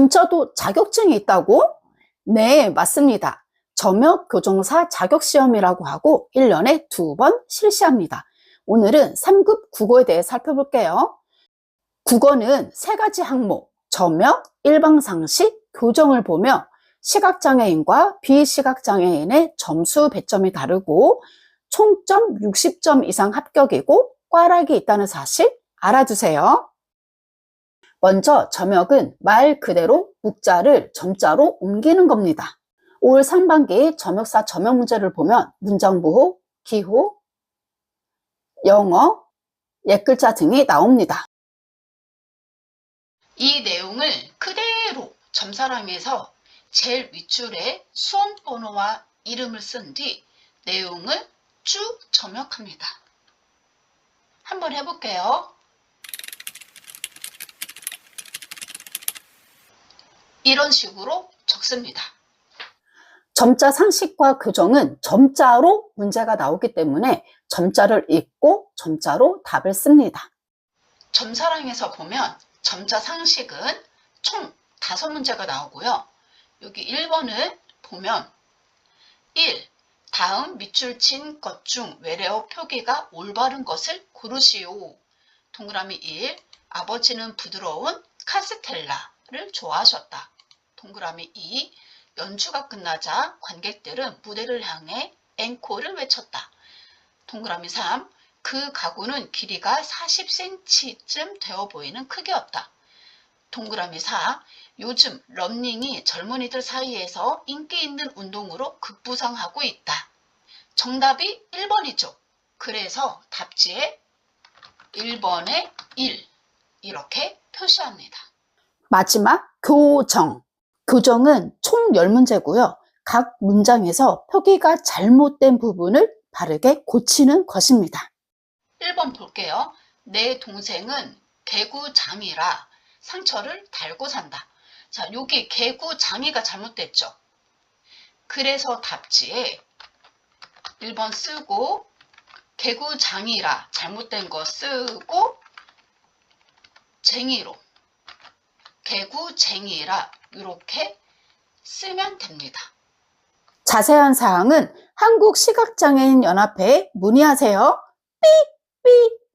점자도 자격증이 있다고? 네, 맞습니다. 점역 교정사 자격시험이라고 하고 1년에 두 번 실시합니다. 오늘은 3급 국어에 대해 살펴볼게요. 국어는 세 가지 항목, 점역, 일방상식, 교정을 보며 시각장애인과 비시각장애인의 점수 배점이 다르고 총점 60점 이상 합격이고 꽈락이 있다는 사실 알아두세요. 먼저 점역은 말 그대로 묵자를 점자로 옮기는 겁니다. 올 상반기 점역사 점역 문제를 보면 문장부호, 기호, 영어, 옛글자 등이 나옵니다. 이 내용을 그대로 점사랑에서 제일 윗줄에 수험 번호와 이름을 쓴 뒤 내용을 쭉 점역합니다. 한번 해볼게요. 이런 식으로 적습니다. 점자 상식과 교정은 점자로 문제가 나오기 때문에 점자를 읽고 점자로 답을 씁니다. 점사랑에서 보면 점자 상식은 총 다섯 문제가 나오고요. 여기 1번을 보면 1. 다음 밑줄 친 것 중 외래어 표기가 올바른 것을 고르시오. 동그라미 1. 아버지는 부드러운 카스텔라를 좋아하셨다. 동그라미 2. 연주가 끝나자 관객들은 무대를 향해 앵콜을 외쳤다. 동그라미 3. 그 가구는 길이가 40cm쯤 되어 보이는 크기였다. 동그라미 4. 요즘 런닝이 젊은이들 사이에서 인기 있는 운동으로 급부상하고 있다. 정답이 1번이죠. 그래서 답지에 1번에 1 이렇게 표시합니다. 마지막 교정. 교정은 총 10문제고요. 각 문장에서 표기가 잘못된 부분을 바르게 고치는 것입니다. 1번 볼게요. 내 동생은 개구장이라 상처를 달고 산다. 자, 여기 개구장이가 잘못됐죠. 그래서 답지에 1번 쓰고 개구장이라 잘못된 거 쓰고 쟁이로 개구쟁이라 이렇게 쓰면 됩니다. 자세한 사항은 한국시각장애인연합회에 문의하세요. 삐, 삐.